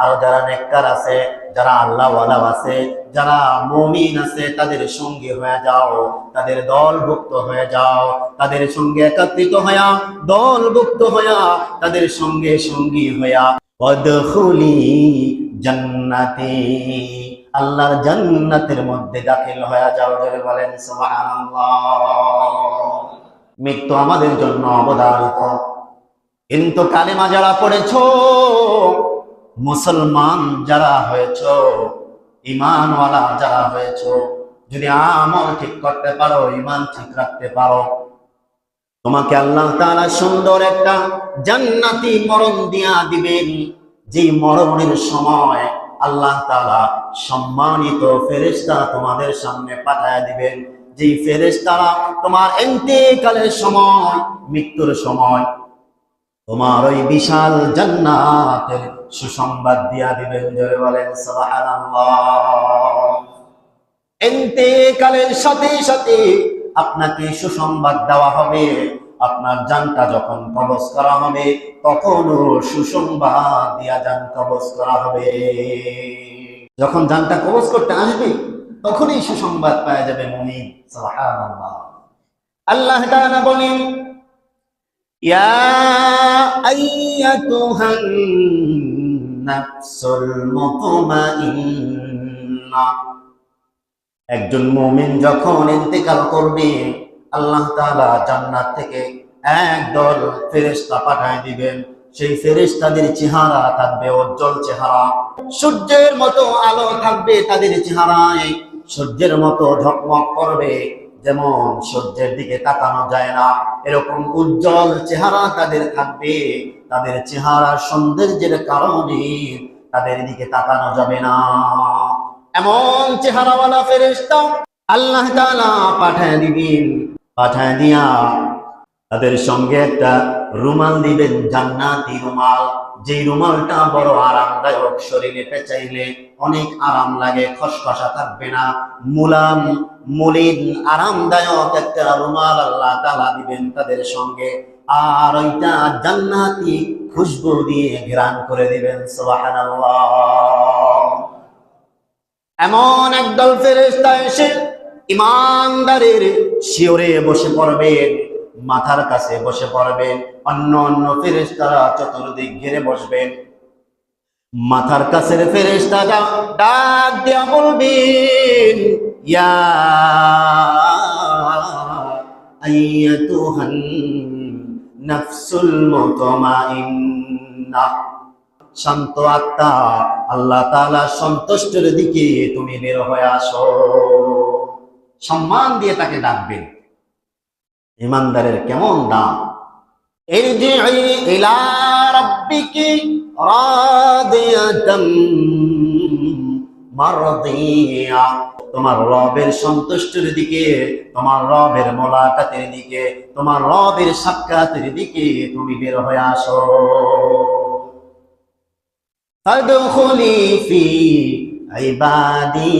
আর যারা নেককার আছে, যারা আল্লাহ আছে, যারা আছে, তাদের সঙ্গে হয়ে যাও, তাদের দলভুক্ত হয়ে যাও, তাদের সঙ্গে একত্রিত হইয়া দলভুক্ত হইয়া তাদের সঙ্গে সঙ্গী জান্নাতি। আল্লাহর জান্নাতের মধ্যে দাখিল হয়ে যাও বলেন, সুবহানাল্লাহ। মৃত্যু আমাদের জন্য অবধারিত কিন্তু কালেমা যারা পড়েছ, মুসলমান যারা হয়েছ ইমানওয়ালা যারা হয়েছ, যদি আমল ঠিক করতে পারো ইমান ঠিক রাখতে পারো, তোমাকে আল্লাহ তাআলা সুন্দর একটা জান্নাতি মরণ দিয়া দিবেন। যে মরণের সময় আল্লাহ তাআলা সম্মানিত ফেরেশতা তোমাদের সামনে পাঠায় দিবেন। যে ফেরেশতারা তোমার এন্তেকালের সময়, মৃত্যুর সময় তোমার ওই বিশাল জান্নাতের সুসংবাদ দিয়া দিবেন, জোরে বলেন এন্তেকালের সাথে সাথে আপনাকে সুসংবাদ দেওয়া হবে। আপনার জানটা যখন কবজ করা হবে, তখনও সুসংবাদ দিয়া জান কবজ করা হবে। যখন জানটা কবজ করতে আসবে তখনই সুসংবাদ পাওয়া যাবে সুবহানাল্লাহ। আল্লাহ বলেন একজন মুমিন যখন ইন্তেকাল করবে, আল্লাহ তাআলা জান্নাত থেকে একদল ফেরেশতা পাঠায় দিবেন। সেই ফেরেশতাদের চেহারা থাকবে উজ্জ্বল চেহারা। সূর্যের মতো আলো থাকবে তাদের চেহারায়। সূর্যের মতো ঝকমক করবে, যেমন সূর্যের দিকে তাকানো যায় না। এরকম উজ্জ্বল চেহারা তাদের থাকবে। তাদের চেহারা সৌন্দর্যের কারণে তাদের দিকে তাকানো যাবে না। এমন চেহারাওয়ালা ফেরেশতা আল্লাহ পাঠায় দিবেন, পাঠায় দিয়া তাদের সঙ্গে একটা রুমাল দিবেন, জান্নাতি রুমাল। যে রুমালটা বড় আরামদায়ক, শরীরে পেঁচাইলে অনেক আরাম লাগে, খসখসা থাকবে না। মুলাম, মুলিন, আরামদায়ক একটা রুমাল আল্লাহ তাআলা দিবেন তাদের সঙ্গে। আর ওইটা জান্নাতি খুশবু দিয়ে ঘেরান করে দিবেন, সুবহানাল্লাহ। এমন একদল ফেরেশতা এসে ইমানদারের শিওরে বসে পড়বেন মাথার কাছে বসে পড়বেন, অন্য অন্য ফেরেশতারা চতুর্দিক ঘিরে বসবেন। মাথার কাছের ফেরেশতারা ডাক দিয়া বলবেন, ইয়া আইয়াতুহান নাফসুল মুতমাইন্নাহ শান্ত আত্মা, আল্লাহ তাআলা সন্তুষ্টের দিকে তুমি বের হয়ে আসো। সম্মান দিয়ে তাকে ডাকবেন। ইমানদারের কেমন দাম? তোমার রবের সন্তুষ্টির দিকে, তোমার রবের মোলাকাতের দিকে, তোমার রবের সাক্ষাতের দিকে তুমি বের হয়ে আসো। ফি ইবাদি।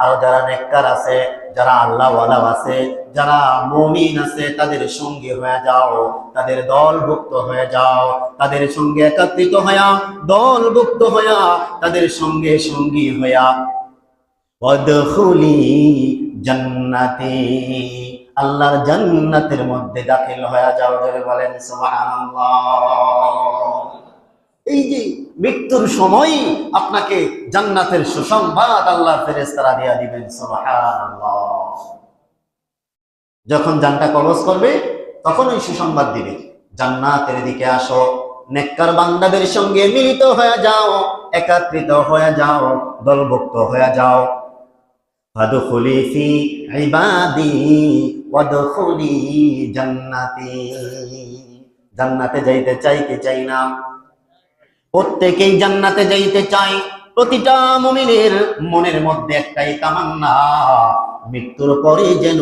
আর যারা নেককার আছে, যারা আল্লাহ আছে, যারা মুমিন আছে, তাদের সঙ্গে হয়ে যাও, তাদের দলভুক্ত হয়ে যাও, তাদের সঙ্গে একত্রিত হইয়া, দলভুক্ত হইয়া, তাদের সঙ্গে সঙ্গী হইয়া। ওয়াদখুলি জান্নাতি, আল্লাহর জান্নাতের মধ্যে দাখিল হয়ে যাও বলেন, সুবহানাল্লাহ। এই যে মৃত্যুর সময় আপনাকে জান্নাতের সুসংবাদ আল্লাহর ফেরেশতারা দিয়া দিবেন যখন জানটা কবজ করবে, তখন ওই সুসংবাদ দিবে, জান্নাতের দিকে আসো, নেককার বান্দাদের সঙ্গে মিলিত হয়ে যাও, একাত্রিত হয়ে যাও, দলভুক্ত হয়ে যাও। ফাদখুলি ফি ইবাদি, ওয়াদখুলি জান্নাতি। জান্নাতে যাইতে চাই কি চাই না প্রত্যেকেই জান্নাতে যাইতে চাই প্রতিটা মুমিনের মনের মধ্যে একটাই তামান্না, মৃত্যুর পরে যেন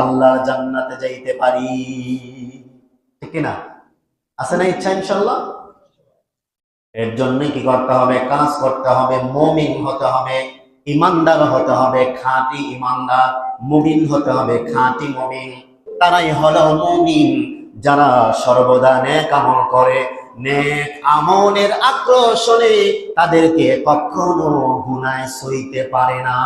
আল্লাহ জান্নাতে যাইতে পারি। ঠিক না? আছে না ইচ্ছা ইনশাল্লাহ এর জন্য কি করতে হবে? কাজ করতে হবে, মমিন হতে হবে, ইমানদার হতে হবে, খাঁটি ইমানদার, মুমিন হতে হবে, খাঁটি মুমিন। তারাই হলো মুমিন, যারা সর্বদা নেক আমল করে। নেক আমলের আকর্ষণে তাদেরকে কখনো গুনায় সইতে পারে না।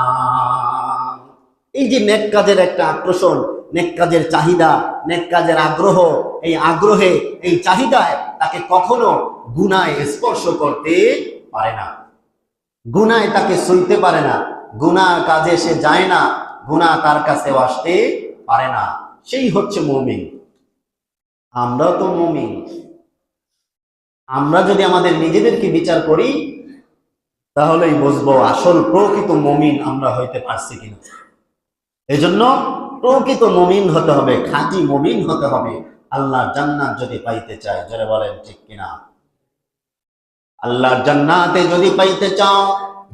এই যে নেক কাজের একটা আকর্ষণ, নেক কাজের চাহিদা, নেক কাজের আগ্রহ, এই আগ্রহে, এই চাহিদায় তাকে কখনো গুনায় স্পর্শ করতে পারে না। গুনায় তাকে সইতে পারে না। গুনা কাজে সে যায় না, গুনা তার কাছে আসতে পারে না। সেই হচ্ছে মুমিন। আমরাও তো মুমিন। আমরা যদি আমাদের নিজেদেরকে বিচার করি, তাহলেই বুঝব আসল প্রকৃত মমিন আমরা হইতে পারছি কিনা। এজন্য প্রকৃত মমিন হতে হবে, খাঁটি মমিন হতে হবে। আল্লাহ জান্নাত যদি পাইতে চায়, জোরে বলেন ঠিক কিনা? আল্লাহ জান্নাতে যদি পাইতে চাও,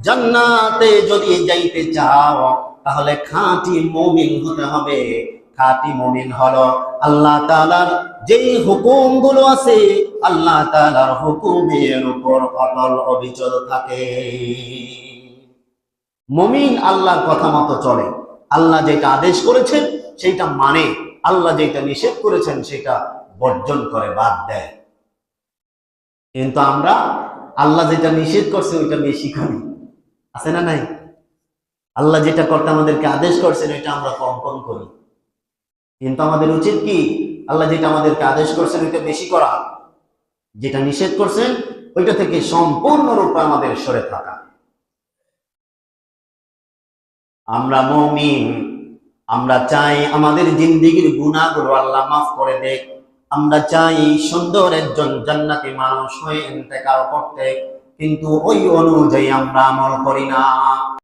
জান্নাতে যদি যাইতে চাও, তাহলে খাঁটি মমিন হতে হবে। খাঁটি মমিন হলো আল্লাহ তাআলার যেই হুকুমগুলো আছে আল্লাহ তাআলার হুকুমের উপর অটল অবিচল থাকে। মমিন আল্লাহর কথা মতো চলে। আল্লাহ যেটা আদেশ করেছেন, সেইটা মানে। আল্লাহ যেটা নিষেধ করেছেন, সেটা বর্জন করে, বাদ দেয়। কিন্তু আমরা আল্লাহ যেটা নিষেধ করছে, ওইটা বেশি করি আছে না নাই? আল্লাহ যেটা করতে আমাদেরকে আদেশ করছেন এটা আমরা কম কম করি। কিন্তু আমাদের উচিত কি? আল্লাহ যেটা আমাদেরকে আদেশ করছেন, ওইটা বেশি করা। যেটা নিষেধ করছেন, ওইটা থেকে সম্পূর্ণরূপে আমাদের সরে থাকা। আমরা মমিন, আমরা চাই আমাদের জিন্দিগির গুণাগুলো আল্লাহ মাফ করে দেখ। আমরা চাই সুন্দর একজন জান্নাতি মানুষ হয়ে ইন্তেকাল করতে, কিন্তু ওই অনুযায়ী আমরা আমল করি না।